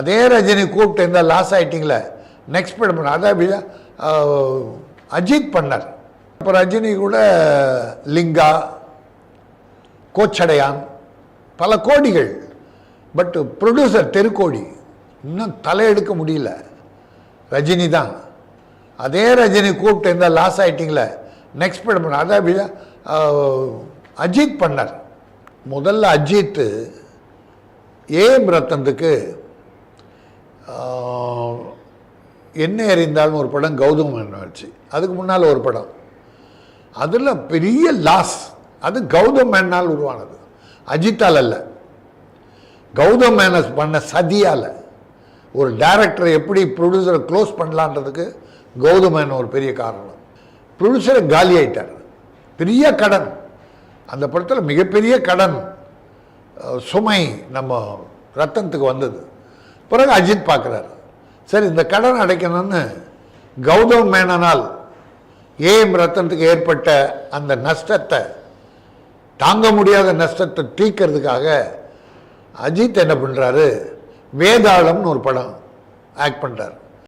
அதே ரஜினி கூப்பிட்டு இந்த லாஸ் ஆகிட்டிங்களே நெக்ஸ்ட் படம் பண்ண. அதான் அஜித் பண்ணார். இப்போ ரஜினி கூட லிங்கா கோச்சடையான் பல கோடிகள். பட் ப்ரொடியூசர் தெருக்கோடி இன்னும் தலையெடுக்க முடியல. ரஜினி தான். அதே ரஜினி கூப்பிட்டு இந்த லாஸ் ஆகிட்டிங்களே நெக்ஸ்ட் படம் பண்ண. அதான் அஜித் பண்ணார். முதல்ல அஜித்து ஏஎம் ரத்தனத்துக்கு என்ன எறிந்தாலும் ஒரு படம் கௌதம் மேனன் அதுக்கு முன்னால் ஒரு படம். அதில் பெரிய லாஸ் அது கௌதம் மேனால் உருவானது. அஜித்தால் அல்ல. கௌதம் மேனஸ் பண்ண சதியால் ஒரு டைரக்டரை எப்படி ப்ரொடியூசரை க்ளோஸ் பண்ணலான்றதுக்கு கௌதம் மேனன் ஒரு பெரிய காரணம். ப்ரொடியூசரை காலி ஆயிட்டார். பெரிய கடன். அந்த படத்தில் மிகப்பெரிய கடன் சுமை நம்ம ரத்தனத்துக்கு வந்தது. பிறகு அஜித் பார்க்குறாரு. சரி இந்த கடன் அடைக்கணும்னு கௌதம் மேனனால் ஏஎம் ரத்தனத்துக்கு ஏற்பட்ட அந்த நஷ்டத்தை தாங்க முடியாத நஷ்டத்தை தீக்கிறதுக்காக அஜித் என்ன பண்ணுறாரு வேதாளம்னு ஒரு படம் ஆக்ட் பண்ணுறாரு